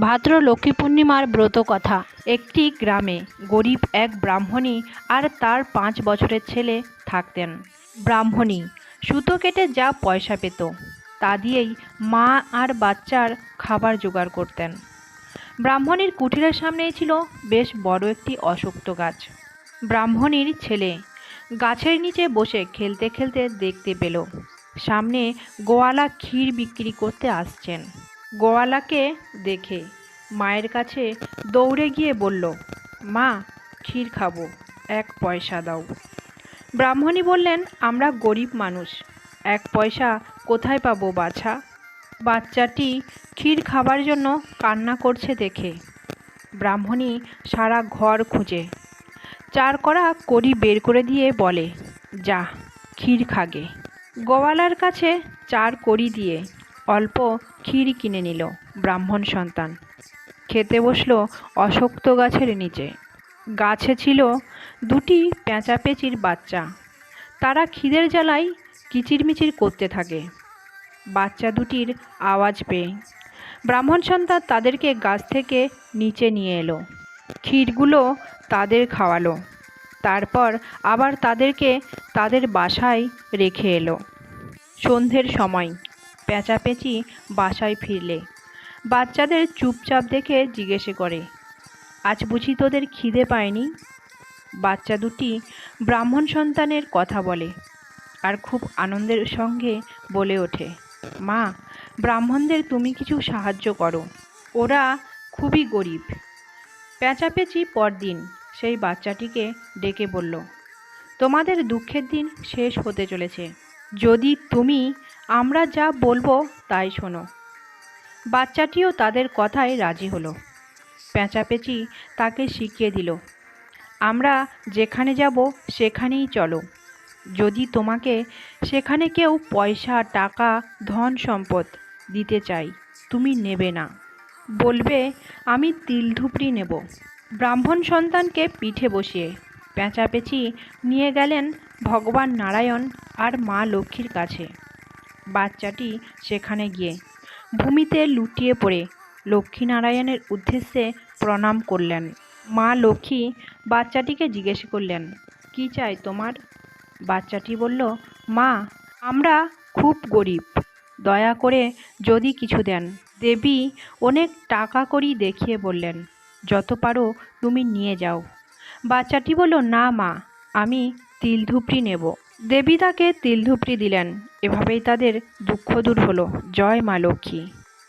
ভাদ্র লক্ষ্মী পূর্ণিমার ব্রত কথা। একটি গ্রামে গরিব এক ব্রাহ্মণী আর তার পাঁচ বছরের ছেলে থাকতেন। ব্রাহ্মণী সুতো কেটে যা পয়সা পেত, তা দিয়েই মা আর বাচ্চার খাবার জোগাড় করতেন। ব্রাহ্মণীর কুঠিরের সামনেই ছিল বেশ বড় একটি অশক্ত গাছ। ব্রাহ্মণীর ছেলে গাছের নিচে বসে খেলতে খেলতে দেখতে পেল। সামনে গোয়ালা ক্ষীর বিক্রি করতে আসছেন। গোয়ালাকে দেখে মায়ের কাছে দৌড়ে গিয়ে বলল, মা, ক্ষীর খাব, এক পয়সা দাও। ব্রাহ্মণী বললেন, আমরা গরিব মানুষ, এক পয়সা কোথায় পাবো বাছা? বাচ্চাটি ক্ষীর খাবার জন্য কান্না করছে দেখে। ব্রাহ্মণী সারা ঘর খুঁজে। চার করা কড়ি বের করে দিয়ে বলে, যা, ক্ষীর খাগে গোয়ালার কাছে চার কড়ি দিয়ে অল্প ক্ষীর কিনে নিল ব্রাহ্মণ সন্তান। খেতে বসল অশক্ত গাছের নিচে। গাছে ছিল দুটি পেঁচাপেচির বাচ্চা। তারা খিদের জ্বালায় কিচিরমিচির করতে থাকে। বাচ্চা দুটির আওয়াজ পেয়ে ব্রাহ্মণ সন্তান তাদেরকে গাছ থেকে নিচে নিয়ে এলো। ক্ষীরগুলো তাদের খাওয়ালো। তারপর আবার তাদেরকে তাদের বাসায় রেখে এলো। সন্ধ্যের সময় পেঁচাপেচি বাসায় ফিরলে। বাচ্চাদের চুপচাপ দেখে জিজ্ঞেসে করে, আজ বুঝি তোদের খিদে পায়নি? বাচ্চা দুটি ব্রাহ্মণ সন্তানের কথা বলে আর খুব আনন্দের সঙ্গে বলে ওঠে, মা, ব্রাহ্মণদের তুমি কিছু সাহায্য করো। ওরা খুবই গরিব। পেঁচাপেচি পরদিন সেই বাচ্চাটিকে ডেকে বলল, তোমাদের দুঃখের দিন শেষ হতে চলেছে। যদি তুমি, আমরা যা বলব তাই শোনো। বাচ্চাটিও তাদের কথায় রাজি হলো। পেঁচাপেচি তাকে শিখিয়ে দিল, আমরা যেখানে যাব সেখানেই চলো। যদি তোমাকে সেখানে কেউ পয়সা, টাকা, ধন সম্পদ দিতে চাই তুমি নেবে না। বলবে, আমি তিল ধুপড়ি নেব। ব্রাহ্মণ সন্তানকে পিঠে বসিয়ে পেঁচাপেচি নিয়ে গেলেন ভগবান নারায়ণ আর মা লক্ষ্মীর কাছে। বাচ্চাটি সেখানে গিয়ে ভূমিতে লুটিয়ে পড়ে। লক্ষ্মীনারায়ণের উদ্দেশ্যে প্রণাম করলেন। মা লক্ষ্মী বাচ্চাটিকে জিজ্ঞেস করলেন, কি চাই তোমার? বাচ্চাটি বলল, মা, আমরা খুব গরিব। দয়া করে যদি কিছু দেন। দেবী অনেক টাকা করি দেখিয়ে বললেন, যত পারো তুমি নিয়ে যাও। বাচ্চাটি বলল, না মা, আমি তিল ধুপড়ি নেব। দেবী তাকে তিল ধুপড়ি দিলেন। এভাবেই তাদের দুঃখ দূর হলো। জয় মা লক্ষ্মী।